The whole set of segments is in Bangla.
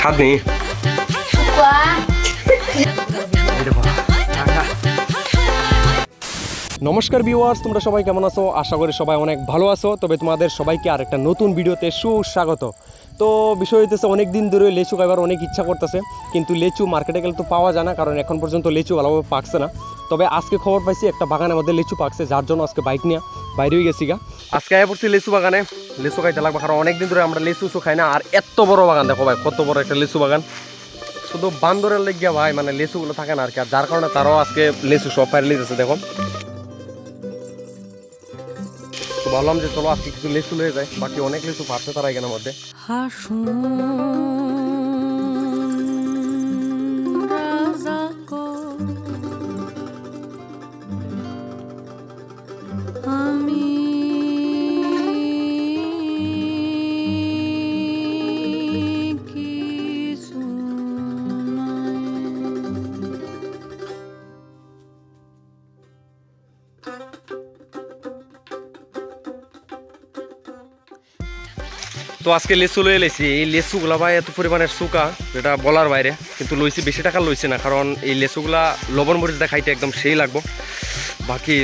স্বাদ নমস্কার ভিউয়ার্স তোমরা সবাই কেমন আছো? আশা করি সবাই অনেক ভালো আছো। তবে তোমাদের সবাইকে আর একটা নতুন ভিডিওতে সুস্বাগত। তো বিষয় হইতেছে অনেক দিন ধরে লেচু খাইবার অনেক ইচ্ছা করতেছে, কিন্তু লেচু মার্কেটে গেলে তো পাওয়া যায় না, কারণ এখন পর্যন্ত লেচু ভালোভাবে পাকছে না। তবে আজকে খবর পাইছি, একটা বাগানের মধ্যে লিচু পাকছে, যার জন্য আজকে বাইক নিয়ে বাইরে গেছি গা। আজকে আয় পড়ছি লিচু বাগানে। লিচু খাইতে লাগবে, কারণ অনেকদিন ধরে আমরা লিচু উচু খাই না, আর এত বড় বাগান দেখো ভাই, কত বড় একটা লিচু বাগান। শুধু বান্দরের লেগিয়া ভাই মানে লিচুগুলো থাকে না আর কি, আর যার কারণে তারাও আজকে লেসু সব ফাইল লিতেছে দেখো। তো ভাবলাম যে চলো আজকে কিছু লেচু লয়ে যায় বাকি অনেক লেচু পাচ্ছে তারা এখানের মধ্যে। হাসুন তো আজকে লেচু লয়ে লেছি। এই লেচুগুলা ভাই এত পরিমাণের সুকা যেটা বলার বাইরে, কিন্তু লইছি, বেশি টাকা লইছি না, কারণ এই লেচুগুলা লবণ মরিচ দিয়ে খাইতে একদম সেই লাগবো। বাকি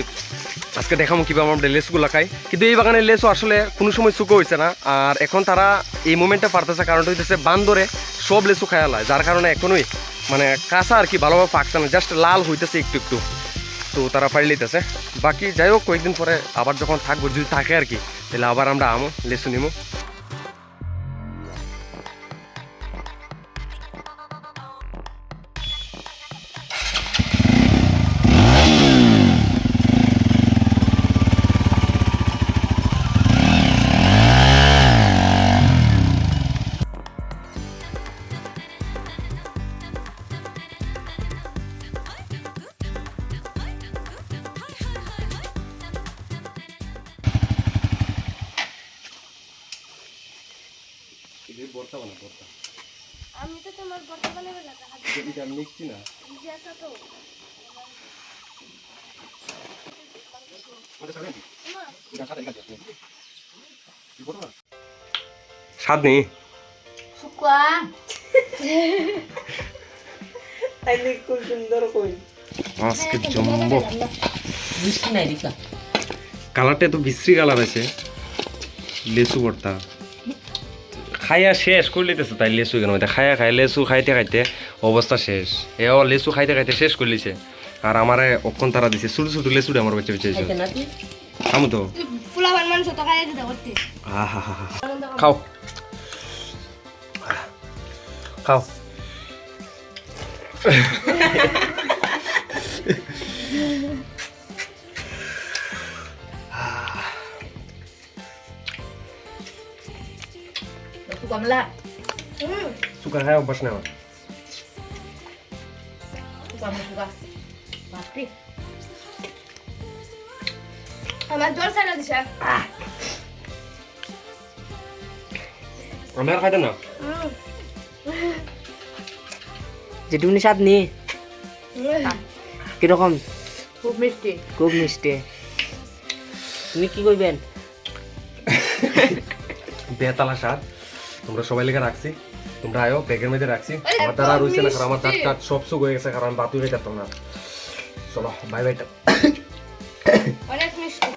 আজকে দেখাবো কীভাবে আমরা লেচুগুলা খাই। কিন্তু এই বাগানের লেচু আসলে কোনো সময় শুকো হয়েছে না, আর এখন তারা এই মোমেন্টে পারতেছে, কারণটা হইতেছে বান্দরে সব লেচু খায়ালায় যার কারণে এখনই মানে কাঁচা আর কি ভালোভাবে পাকছে না জাস্ট লাল হইতেছে একটু একটু। তো তারা পাড়ি লইতেছে। বাকি যাই হোক, কয়েকদিন পরে আবার যখন থাকব, যদি থাকে আর কি, তাহলে আবার আমরা আমো, লেচু নিমো। বর্তা বানা বর্তা আমি তো তোমার এটা মিক্সি না। জিজ্ঞাসা তো। স্বাদ নেই শুকুয়া আজকে জম্বো। মিষ্টি নাই দিকা। কালারটা তো বিশ্রী কালার আছে। লেচু ভর্তা। খাইয়া শেষ করে লিতেছে তাই লেচু কেন মধ্যে খাইয়া খাই লেচু খাইতে খাইতে অবস্থা শেষ। এও লেচু খাইতে খাইতে শেষ করে লিছে আর আমার অক্ষণ তারা দিছে ছোট ছোট লেচুটা আমার বাচ্চা বেঁচে তুই খামু তো। খাও। খাও। কমলা সুগার খাই অভ্যাস নেই আমার কমলা সুগা বাপরে আমার জোর সাইড দিছে আমি আর খাইতে না যেটুকুনি স্বাদ নেই কীরকম খুব মিষ্টি খুব মিষ্টি তুমি কি করবেন বেতালা স্বাদ তোমরা সবাই লেগে রাখছি। তোমরা আয়ো ব্যাগের মধ্যে রাখছি। আমার দ্বারা রয়েছে না কারণ আমার দাঁত টাট সব সুখ হয়ে গেছে কারণ বাতিল হয়ে যাতো না। চলো বাই বাই